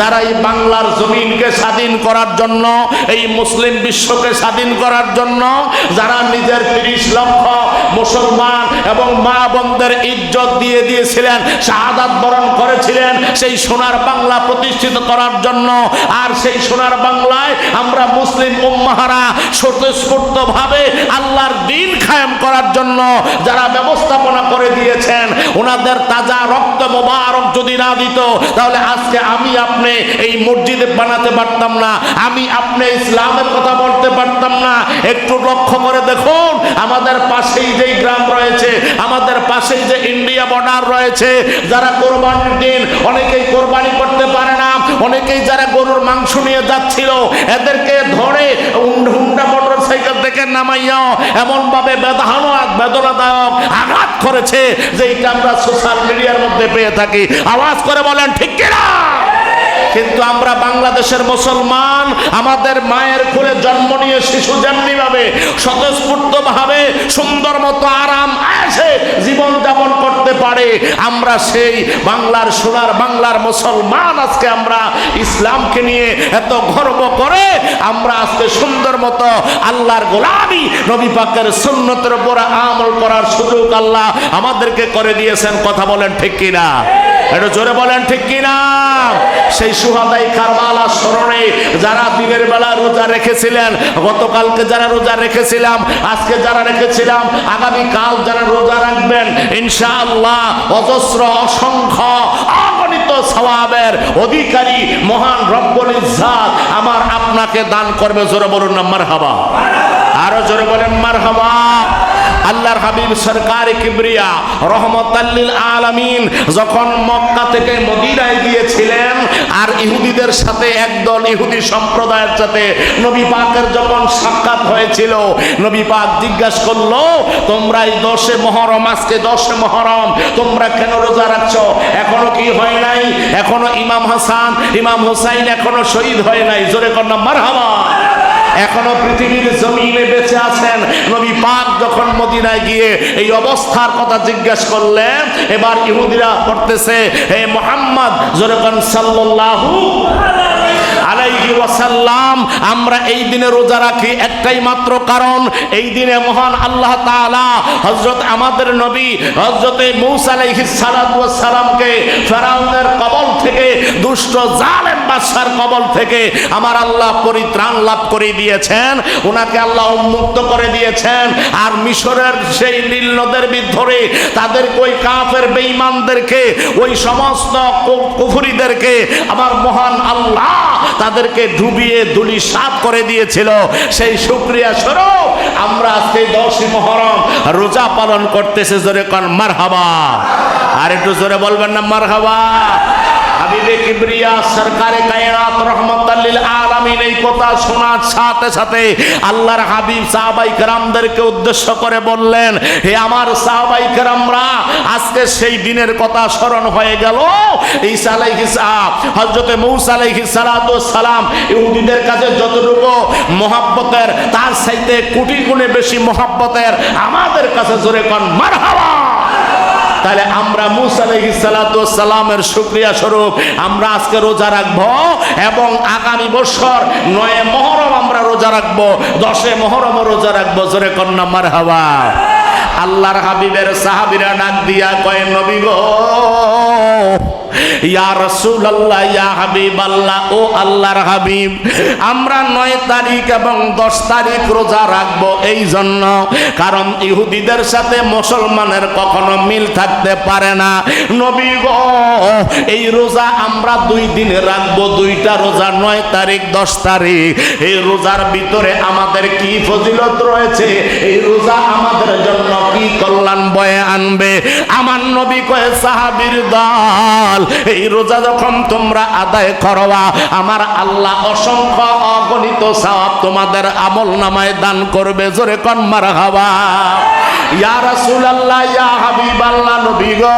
যারা এই বাংলার জমিনকে স্বাধীন করার জন্য, এই মুসলিম বিশ্বকে স্বাধীন করার জন্য, যারা নিজের তিরিশ লক্ষ মুসলমান এবং মা বোনদের ইজ্জত দিয়ে দিয়েছিলেন, শাহাদাত বরণ করেছিলেন, সেই সোনার বাংলা প্রতিষ্ঠিত করার জন্য, আর সেই সোনার বাংলায় আমরা মুসলিম উম্মাহারা স্বতঃস্ফূর্ত ভাবে আল্লাহর দিন কায়েম করার জন্য যারা ব্যবস্থাপনা করে দিয়েছেন, ওনাদের তাজা রক্ত মোবারক যদি না দিত, তাহলে আজকে আমি আপনি এই মসজিদে বানাতে পারতাম না। আমি আপনি ইসলামের কথা বলতে পারতাম না। একটু লক্ষ্য করে দেখুন, আমাদের পাশেই যেই গ্রাম রয়েছে, আমাদের পাশেই যে ইন্ডিয়া বর্ডার রয়েছে, যারা কোরবানির দিন অনেকেই কোরবানি করতে পারে না, অনেকেই যারা গরুর মাংস নিয়ে যাচ্ছিল, এদেরকে ধরে হুন্ডা মোটর সাইকেল থেকে নামাইয়া এমন ভাবে বেদনাদায়ক বেদনাদায়ক আঘাত করেছে যে এটা আমরা সোশ্যাল মিডিয়ার মধ্যে পেয়ে থাকি। আওয়াজ করে বলেন, ঠিক কিনা? কিন্তু আমরা বাংলাদেশের মুসলমান, আমাদের মায়ের কোলে জন্ম নিয়ে শিশু যেমনি ভাবে স্বতঃস্ফূর্ত ভাবে সুন্দর মতো আরাম আসে জীবন যাপন করতে পারে, আমরা সেই বাংলার সোনার বাংলার মুসলমান আজকে আমরা ইসলামকে নিয়ে এত গর্ব করে, আমরা আজকে সুন্দর মতো আল্লাহর গোলামি, নবী পাকের সুন্নতের উপর আমল করার সুযোগ আল্লাহ আমাদেরকে করে দিয়েছেন, কথা বলেন ঠিক কিনা? একটু জোরে বলেন, ঠিক কিনা? সেই সুহাদাই কারবালা স্মরণে যারা দিনের বেলা রোজা রেখেছিলেন, গতকালকে যারা রোজা রেখেছিলাম, আজকে যারা রেখেছিলাম আগামী কাল যারা রোজা রাখবেন, ইনশাআল্লাহ অজস্র, অসংখ্য অগণিত সওয়াবের অধিকারী মহান রব্বুল ইজ্জাত আমার আপনাকে দান করবে। জোরে বলুন না, মারহাবা। আরও জোরে বলেন মার মারহাবা। আল্লাহর হাবিব সরকার কিবরিয়া রহমতাল্লিল আলামিন যখন মক্কা থেকে মদিনায় গিয়েছিলেন, আর ইহুদিদের সাথে একদল ইহুদি সম্প্রদায়ের সাথে নবী পাকের যখন সাক্ষাৎ হয়েছিল, নবী পাক জিজ্ঞাসা করল তোমরা এই দশে মহরম, আজকে দশে মহরম, তোমরা কেন রোজা রাখছ? এখনও কি হয় নাই? এখনও ইমাম হাসান, ইমাম হুসাইন এখনও শহীদ হয় নাই? জোরে কন্যা, মারহাবা। এখনও পৃথিবীর জমিনে বেঁচে আছেন। নবী পাক যখন মদিনায় গিয়ে এই অবস্থার কথা জিজ্ঞাসা করলেন, এবার ইহুদিরা করতেছে হে মোহাম্মদ যেরকম সাল্লাল্লাহু আলাইহি ওয়াসাল্লাম, আমরা এই দিনে রোজা রাখি একটাই মাত্র কারণ, এই দিনে মহান আল্লাহ তাআলা হযরত আমাদের নবী মূসা আলাইহিস সালাতু কবল থেকে, দুষ্ট জালেম বাদশার কবল থেকে আমার আল্লাহ পরিত্রাণ লাভ করে দিয়েছেন। ওনাকে আল্লাহ উন্মুক্ত করে দিয়েছেন। আর মিশরের সেই নীল নদের তাদের ওই কাফের বেঈমানদেরকে, ওই সমস্ত আমার মহান আল্লাহ তাদেরকে ডুবিয়ে দুলি সাফ করে দিয়েছিল। সেই শুক্রিয়া স্বরূপ আমরা আজকে দশই মহরম রোজা পালন করতেছে জোরে কন মার হাবা আর একটু জোরে বলবেন না মার হাবা হাবিবে কিবরিয়া সরকারে কায়নাত রহমতাল্লিল আলামিন এই কথা শোনার সাথে সাথে আল্লাহর হাবিব সাহাবাই উদ্দেশ্য করে বললেন, হে আমার সাহাবাই আজকে সেই দিনের কথা স্মরণ হয়ে গেল। ঈসা আলাইহিস হজরতে সালাম ইহুদিদের কাছে যতটুকু মহাব্বতের, তার সাইতে কোটি গুণে বেশি মহাব্বতের আমাদের কাছে জোরে কন, মারহাবা! তাহলে আমরা মুসা সালামের শুক্রিয়া স্বরূপ আমরা আজকে রোজা রাখব এবং আগামী বছর নয় মহরম আমরা রোজা রাখব, দশে মহরম রোজা রাখব। জোরে কন্যা মার হাওয়া আল্লাহর হাবিবের সাহাবিরা নাক দিয়া কয়, নবী গো আমরা নয় তারিখ এবং দশ তারিখ রোজা রাখব এই জন্য কারণ ইহুদিদের সাথে মুসলমানের কখনো মিল থাকতে পারে না। নবী গো, এই রোজা আমরা দুই দিনে রাখব, দুইটা রোজা নয় তারিখ, দশ তারিখ। এই রোজার ভিতরে আমাদের কি ফজিলত রয়েছে? এই রোজা আমাদের জন্য কি কল্যাণ বয়ে আনবে? আমার নবী কয়ে, সাহাবীর দল এই রোজা যখন তোমরা আদায় করবা, আমার আল্লাহ অসংখ্য অগণিত সাহাব তোমাদের আমল নামায় দান করবে। জোরে কন মার হাওয়া ইয়া রাসূলুল্লাহ, ইয়া হাবিবাল্লাহ, নবী গো।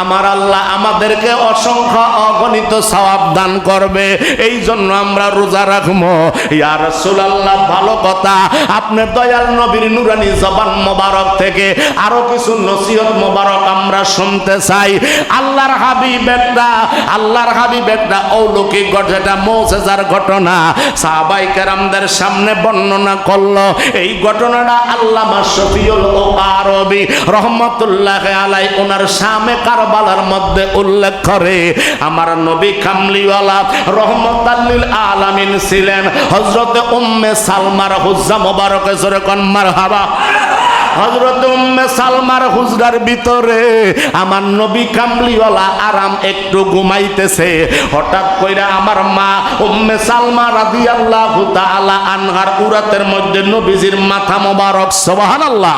আমার আল্লাহ আমাদেরকে অসংখ্য অগণিত সওয়াব দান করবে। এই জন্য আমরা রোজা রাখব। ইয়া রাসূলুল্লাহ, ভালো কথা। আপনার দয়াল নবীর নুরানি জবান মোবারক থেকে আরও কিছু নসিহত মোবারক আমরা শুনতে চাই। আল্লাহর হাবিব একটা আল্লাহর হাবিব একটা অলৌকিক ঘটনা মৌসেজার ঘটনা। সাহাবাই কেরামদের সামনে বর্ণনা করল। এই ঘটনাটা আল্লামা শফিউল ও আরবি রহমতুল্লাহ আলাই ওনার সামে কারবালার মধ্যে উল্লেখ করে, আমার নবী কামলিওয়ালা রহমতাল্লিল আলামিন ছিলেন। হজরতে উম্মে সালমার হুজ্জা মোবারকে জোরে কন্মার হাবা হজরত সালমার হুজরার ভিতরে আমার নবী কামলিওয়ালা আরাম একটু ঘুমাইতেছে। হঠাৎ কইরা আমার মা উম্মে সালমা রাদিয়াল্লাহু তাআলা আনহার উরাতের মধ্যে নবীজির মাথা মোবারক, সুবহানাল্লাহ।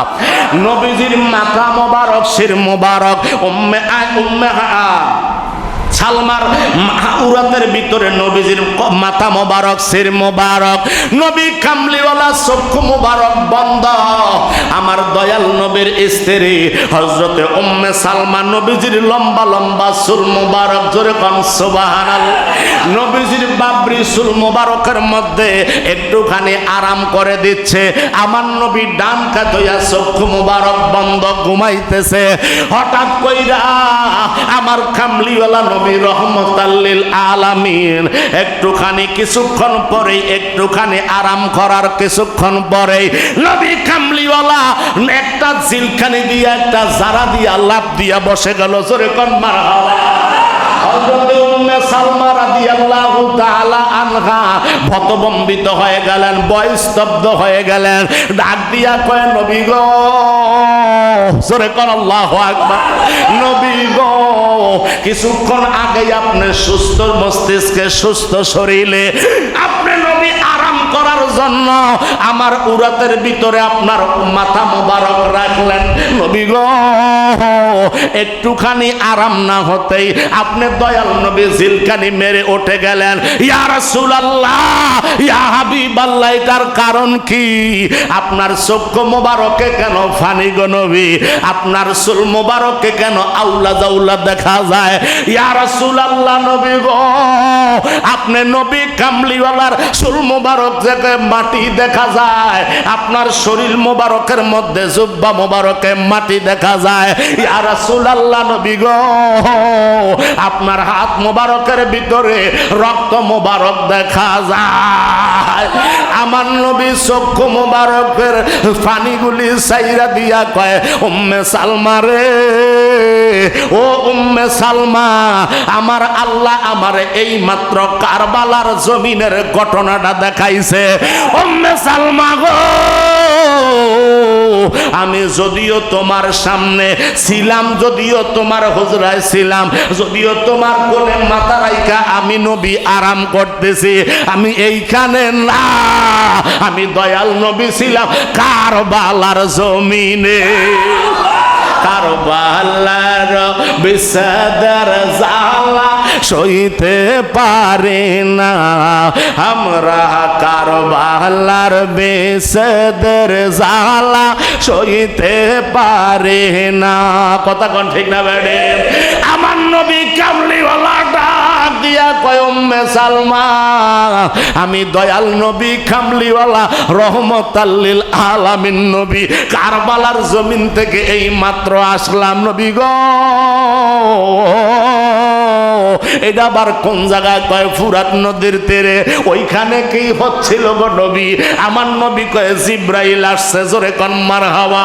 নবীজির মাথা মোবারক, শির মোবারক, উম্মে আয় উম্মে হা সালমার উরাতের ভিতরে নবীজির মাথা মোবারক, সির মোবারক। নবী কামলিওয়ালা চক্ষু মোবারক বন্ধ। আমার দয়াল নবীর স্ত্রী হজরতে উম্মে সালমা নবীজির লম্বা লম্বা সুর মোবারক, জোরে কম সুবাহানাল নবীজির বাবরি চুল মোবারকের মধ্যে একটুখানি আরাম করে দিচ্ছে। আমার নবী ডান কাতইয়া চক্ষু মোবারক বন্ধ ঘুমাইতেছে। হঠাৎ কইরা আমার কামলিওয়ালা নবী রহমতাল্লিল আলামিন একটুখানি কিছুক্ষণ পরেই একটুখানি আরাম করার কিছুক্ষণ পরেই নবী কামলিওয়ালা একটা জিলখানি দিয়ে, একটা জারা দিয়া লাভ দিয়া বসে গেল। জোরে কন মারা হযরত ভতবম্বিত হয়ে গেলেন, বয়স্তব্ধ হয়ে গেলেন। ডাক দিয়া কয়, নবী গো, জোরে কর, আল্লাহু আকবার। নবী গো, কিছুক্ষণ আগে আপনি সুস্থ মস্তিষ্কে সুস্থ শরীরে আপনি জন্য আমার উরাতের ভিতরে আপনার মাথা মোবারক রাখলেন। নবী গো, একটুখানি আরাম না হতেই আপনি দয়াল নবী জিলকানি মেরে উঠে গেলেন। ইয়া রাসূলুল্লাহ, ইয়া হাবিবাল্লাহ, এটার কারণ কি? আপনার চক্ষু মোবারকে কেন ফানি গো নবী? আপনার চুল মোবারকে কেন আউলা জাউলা দেখা যায়? ইয়া রাসূলুল্লাহ নবী গো, আপনি নবী কামলিওয়ালার চুল মোবারক থেকে মাটি দেখা যায়। আপনার শরীর মোবারকের মধ্যে জুব্বা মোবারকে মাটি দেখা যায়। ইয়া রাসূলুল্লাহ নবী গো, আপনার হাত মোবারকের ভিতরে রক্ত মোবারক দেখা যায়। আমার নবী চক্ষু মোবারকের পানিগুলি সাইরা দিয়া কয়, উম্মে সালমা রে, ও উম্মে সালমা, আমার আল্লাহ আমার এই মাত্র কারবালার জমিনের ঘটনাটা দেখাইছে। উম্মে সালমা গো, আমি যদিও তোমার সামনে ছিলাম, যদিও তোমার হুজরায় ছিলাম, যদিও তোমার কোলে মাথা রাইকা আমি নবী আরাম করতেছি, আমি এইখানে না, আমি দয়াল নবী ছিলাম কারবালার জমিনে। কারবালার বিষাদার জালা সইতে পারে না। আমরা কারবালার বিষাদের জালা সইতে পারে না। কথা কোন ঠিক না বেড়ে? আমার নবী কামলিওয়ালা ডাক দিয়া কয়, উম্মে সালমা, আমি দয়াল নবী কামলিওয়ালা রহমতাল্লিল আলামিন নবী। কারবালার জমিন থেকে এই মাত্র আসলাম নবী গো। এটা কোন জায়গায় কয়, ফুরাত নদীর তীরে। ওইখানে কি হচ্ছিল গো নবী? আমার নবী কয়, জিব্রাইল আসছে, জোরে কন্মার হাওয়া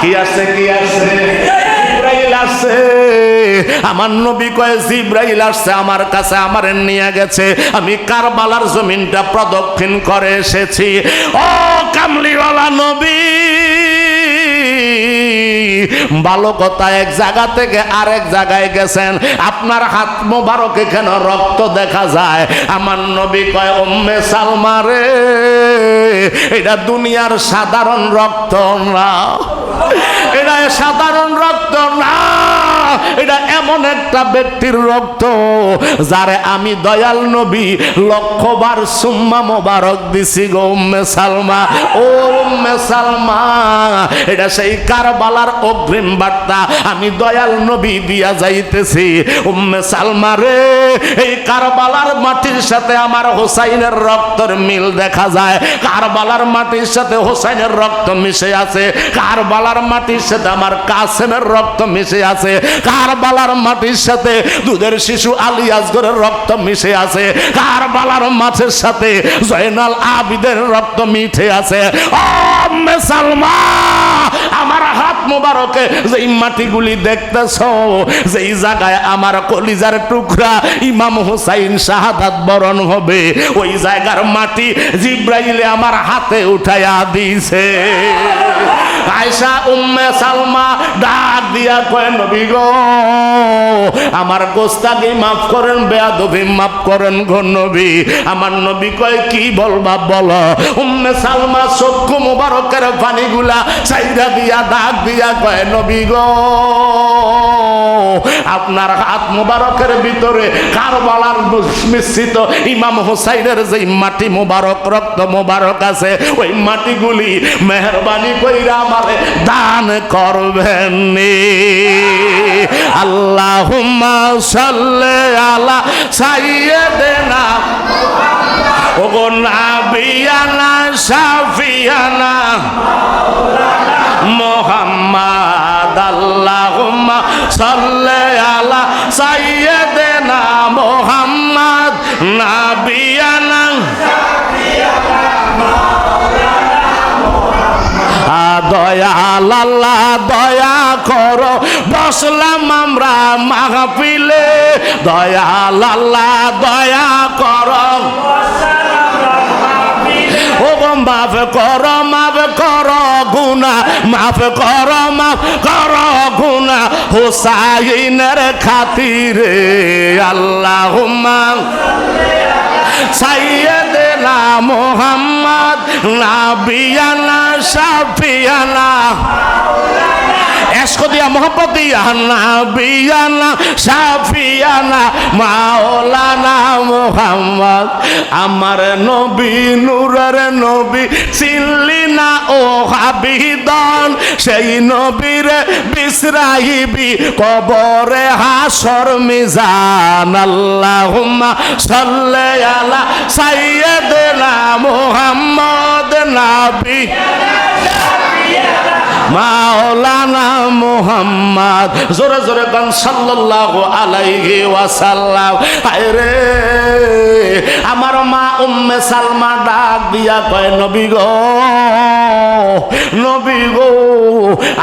কি আছে কি আছে জিব্রাইল আসছে। আমার নবী কয়, জিব্রাইল আসছে, আমার কাছে আমার নিয়ে গেছে। আমি কারবালার জমিনটা প্রদক্ষিণ করে এসেছি। ও কামলিওয়ালা নবী! ভালো কথা এক জায়গা থেকে আরেক জায়গায় গেছেন। আপনার হাত মোবারকে কেন রক্ত দেখা যায়। আমার নবী কয় ওম্মে সালমা রে, এটা দুনিয়ার সাধারণ রক্ত না। এটা সাধারণ রক্ত না। এটা এমন একটা ব্যক্তির রক্ত যারে আমি দয়াল নবী লক্ষবার সুম্মা মোবারক দিছি গো উম্মে সালমা। ও উম্মে সালমা, এটা সেই কারবালার অগ্রিম বার্তা আমি দয়াল নবী দিয়া যাইতেছি। উম্মে সালমা রে, এই কারবালার মাটির সাথে আমার হোসাইনের রক্তের মিল দেখা যায়। কারবালার মাটির সাথে হোসাইনের রক্ত মিশে আছে। কারবালার মাটির সাথে আমার কাসেমের রক্ত মিশে আছে। কারবালার মাটির সাথে দুধের শিশু আলী আসগরের রক্ত মিশে আছে। কারবালার মাছের সাথে জয়নাল আবিদের রক্ত মিঠে আছে। আমার হাত মোবারকে যেই মাটিগুলি দেখতেছ, যেই জায়গায় আমার কলিজার টুকরা ইমাম হুসাইন শাহাদাত বরণ হবে, ওই জায়গার মাটি জিব্রাইলে আমার হাতে উঠাইয়া দিছে আয়সা উম্মে সালমা, ডাক দিয়া কয়, নবী গো, আমার গোস্তাকে মাফ করেন, বেয়াদবি মাফ করেন গো নবী। আমার নবী কয়, কি বলবা বলো? উম্মে সালমা চক্ষু মুবারকের পানিগুলা চাইদা দিয়া, দাগ দিয়া কয়, নবী গো আপনার হাত মুবারকের ভিতরে কারবালার মিশ্রিত ইমাম হুসাইনের যে মাটি মুবারক, রক্ত মুবারক আছে, ওই মাটিগুলি মেহরবানি কইরা আমারে দান করবেন আল্লাহুম্মা সাল্লি আলা সাইয়্যিদিনা। ওগো নাবিয়ানা, শাফিয়ানা। মোহাম্মদ, আল্লাহুম্মা সাল্লি আলা সাইয়্যিদিনা মোহাম্মদ নাবিয়ানা দয়াল আল্লাহ দয়া করো, বসলাম আমরা মাহফিলে। দয়াল আল্লাহ দয়া করো। মাফ কর মাফ কর গুনা মাফ কর মাফ কর। হুসাইনের খাতিরে আল্লাহ সাইয়েদেনা মোহাম্মদ, নাবিয়ানা, সাফিয়ানা। এসকো দিয়া মোহব্বত দিয়া নাবিয়ানা, সাফিয়ানা, মাওলানা মোহাম্মদ। আমার নবী, নূরের নবী চিনলি না ও হাবিদন, সেই নবীর বিশ্রাইবি কবরে হাসর মিজান। আল্লাহুম্মা সাল্লি আলা সাইয়্যিদিনা মুহাম্মদ নাবী। মাওলানা মুহাম্মদ। জোরে জোরে গান সাল্লাল্লাহু আলাইহি ওয়াসাল্লাম। আরে আমার মা উম্মে সালমা ডাক দিয়া কয়, নবী গো নবী গো।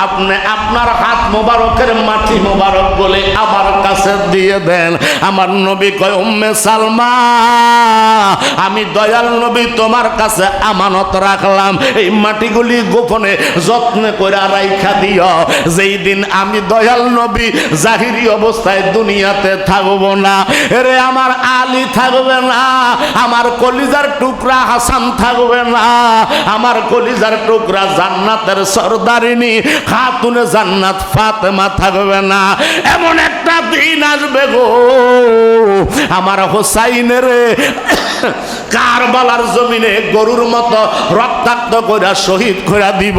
আপনি আপনার হাত মোবারকের মাটি মোবারক বলে আমার কাছে দিয়ে দেন। আমার নবী কয়, উম্মে সালমা, আমি দয়াল নবী, তোমার কাছে আমানত রাখলাম। এই মাটিগুলি গোপনে যত্নে করে রাইখা দিও। যেই দিন আমি দয়াল নবী, জাহিরি অবস্থায় দুনিয়াতে থাকব না। এরে আমার আলী থাকবে না, আমার কলিজার টুকরা হাসান থাকবে না, আমার কলিজার টুকরা জান্নাতের সর্দারিনী খাতুনে জান্নাত ফাতেমা থাকবে না। এমন একটা দিন আসবে গো। আমার হোসাইনের কারবালার জমিনে গরুর মতো রক্তাক্ত করে শহীদ করে দিব।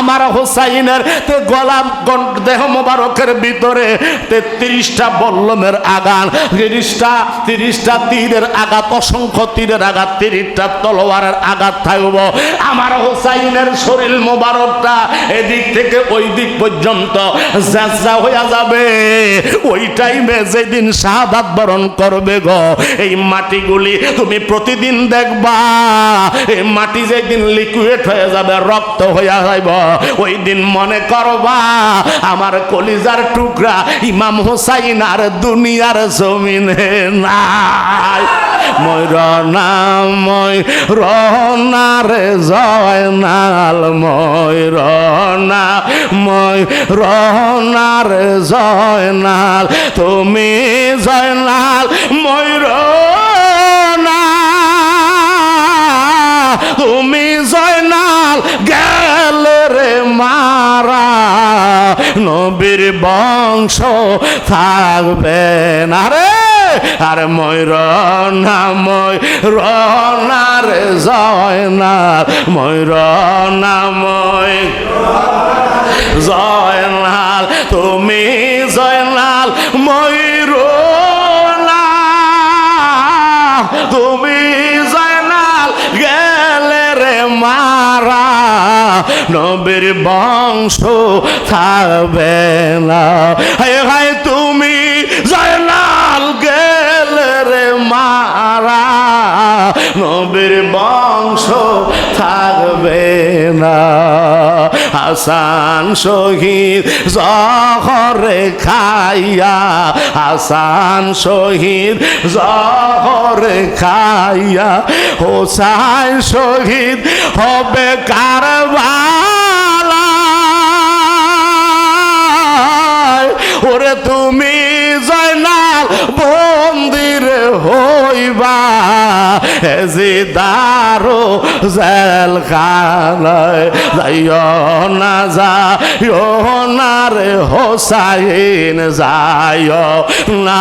আমার হোসাইনের তে গলা দেহ মোবারকের ভিতরে তেত্রিশটা বল্লমের আগান, তিরিশটা তিরিশটা তীরের আঘাত, অসংখ্য তীরের আঘাত, তিরিশটা তলোয়ারের আঘাত থাকব। আমার হোসাইনের শরীর মোবারকটা এদিক থেকে ওই দিক পর্যন্ত জ্যাঁচা হইয়া যাবে। ওই টাইমে যেদিন শাহাদাত বরণ করবে গো, এই মাটিগুলি তুমি প্রতিদিন দেখবা। এই মাটি যেদিন লিকুইড হয়ে যাবে, রক্ত হইয়া যাইব। ওই দিন মনে করবা, আমার কলিজার টুকরা ইমাম হোসাইন আর দুনিয়ার জমিনে নাই। ময়ূর নাম মই রনারে জয় নাল ময়ূর না মই রনারে জয় নাল, তুমি জয় নাল ময়ূর তুমি জয়নাল গেলে রে মারা, নবীর বংশ থাকবে না রে। আর ময়ূর না ময়ূর না রে জয় না ময়ূর না ময় তুমি জয়নাল ময়ূর তুমি জয়নাল, গেলে রে মারা। নবীর বংশ থাকবে না। নবীর বংশ থাকবে না। হাসান শহীদ জহরে খাইয়া, হাসান শহীদ জহরে খাইয়া, হোসাইন শহীদ হবে কারবালা ওরে তুমি হইবা জিদারো জেল খানায় যাইও না যাইও না রে হোসাইন, যাইও না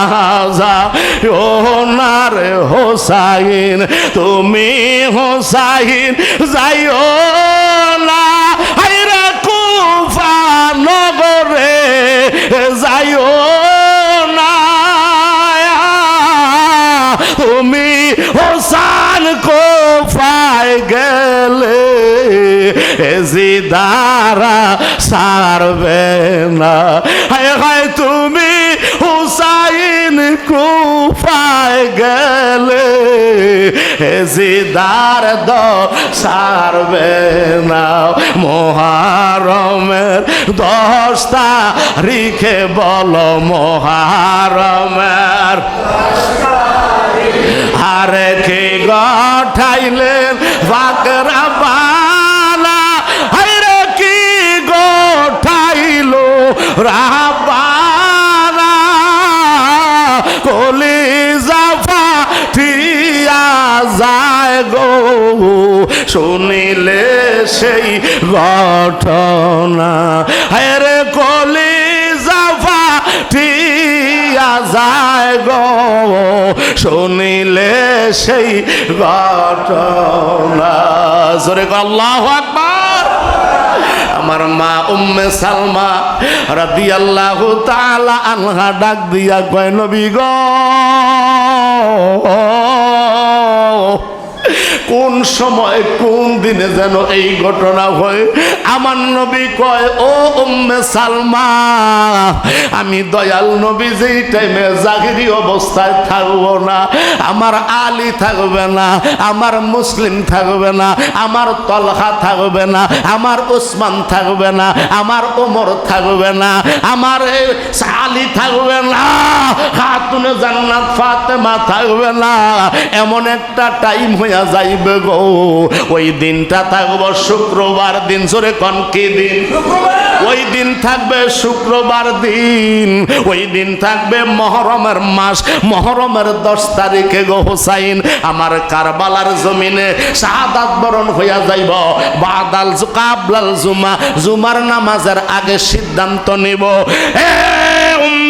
যাইও না রে হোসাইন, তুমি হোসাইন, যাইও না। হাইরা কুফা নগরে যাইও জিদারা সারবে না। হায় হায়, তুমি হুসাইন কুফায় গেলে জিদার দ সারবে না। মহারমের দশ তারিখে বলো মহারমের। আরে কে গঠাইলেন কলি জাফা ঠিয়া যায় গো। শুনিলে সেই ঘটনা। হায়রে কলি জাফা ঠিয়া যায় গো। শুনিলে সেই ঘটনা। জোরে আল্লাহ আকবার। আমার মা উম্মে সালমা রাদিয়াল্লাহু তাআলা আনহা ডাক দিয়া কয়, নবী গো, কোন সময় কোন দিনে যেন এই ঘটনা হয়? আমার নবী কয়, ও উম্মে সালমা, আমি দয়াল নবী যেই টাইমে জাগিরি অবস্থায় থাকব না, আমার আলী থাকবে না, আমার মুসলিম থাকবে না, আমার তলহা থাকবে না, আমার ওসমান থাকবে না, আমার ওমর থাকবে না, আমার আলী থাকবে না, খাতুনে জান্নাত ফাতেমা থাকবে না, এমন একটা টাইম হইয়া যাইবে গো। ওই দিনটা থাকব শুক্রবার দিন, জোরে কন কি দিন? ওই দিন থাকবে শুক্রবার দিন। ওই দিন থাকবে মহরমের মাস। মহরমের দশ তারিখে গো হোসাইন, আমার কারবালার জমিনে শাহাদাত বরণ হইয়া যাইব। বাদাল কাবলাল জুমা, জুমার নামাজের আগে সিদ্ধান্ত নিব। এ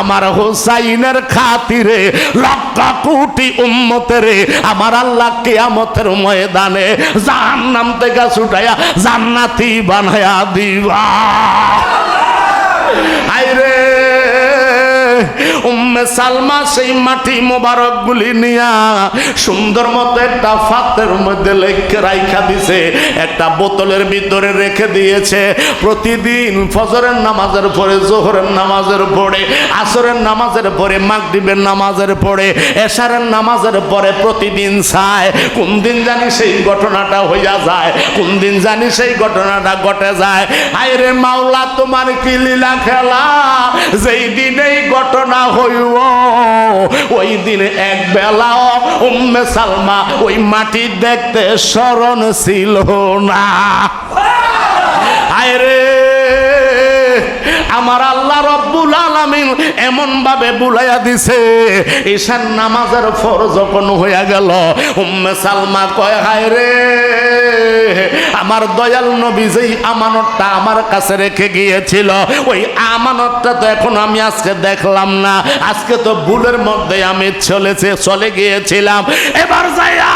আমার হোসাইনের খাতিরে লক্ষ কোটি উম্মতের আমার আল্লাহ কিয়ামতের ময়দানে জাহান্নাম থেকে ছুটাইয়া জান্নাতি বানায়া দিবা। আইরে উম্মে সালমা সেই মাটি মোবারক গুলি নিয়া সুন্দর মতো একটা ফাতের মধ্যে লেখে রাইখা দিছে, একটা বোতলের ভিতরে রেখে দিয়েছে। প্রতিদিন ফজরের নামাজের পরে, জোহরের নামাজের পরে, আসরের নামাজের পরে, মাগরিবের নামাজের পরে, এশারের নামাজের পরে প্রতিদিন চায়। কোন দিন জানি সেই ঘটনাটা হইয়া যায়, কোন দিন জানি সেই ঘটনাটা ঘটে যায়। আইরে মাওলা, তোমার কি লীলা খেলা? যেই দিন এই ঘটনা হইব। ওই দিন এক বেলা উম্মে সালমা ওই মাটি দেখতে স্মরণ ছিল না। আয় রে! আমার আল্লাহ রব্বুল আলামিন এমন ভাবে বুলাইয়া দিছে, ঈশান নামাজের ফর যখন হইয়া গেল, উম্মে সালমা কয়, হায় রে, আমার দয়াল নবী যেই আমানতটা আমার কাছে রেখে গিয়েছিল, ওই আমানতটা তো এখন আমি আজকে দেখলাম না, আজকে তো ভুলের মধ্যে আমি চলেছে, চলে গিয়েছিলাম। এবার যাইয়া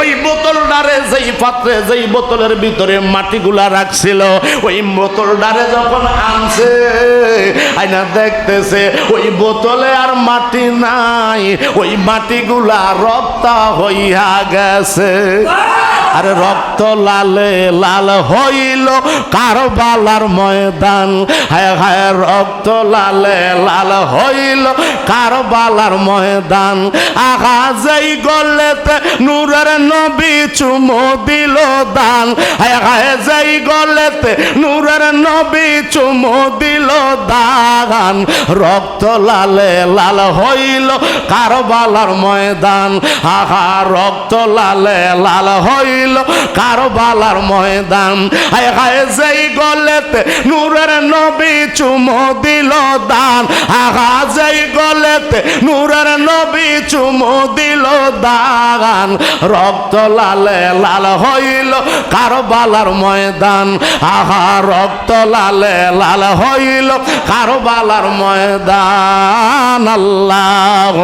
ওই বোতলটারে যেই পাত্রে, যেই বোতলের ভিতরে মাটিগুলা রাখছিল, ওই বোতলটারে যখন আনছে আইনা দেখতেছে ওই বোতলে আর মাটি নাই ওই মাটিগুলা রপ্তা হইয়া গেছে। আরে রক্ত লালে লাল হইল কারবালার ময়দান। হায় হায়, রক্ত লালে লাল হইল কারবালার ময়দান। যেই গলেতে নূরের নবী চুমো দিল দান। হায় হায়, যেই গলেতে নূরের নবী চুমো দিল দান। রক্ত লালে লাল হইল কারবালার ময়দান। আহা, রক্ত লালে লাল হইল কারবালার ময়দান। হায় যেই গলেতে নূরের নবী চুমো দিল দান। আহা, যেই গলেতে নূরের নবী চুমো দিল দান। রক্ত লালে লাল হইল কারবালার ময়দান। আহা, রক্ত লালে লাল হইল কারবালার ময়দান আল্লাহ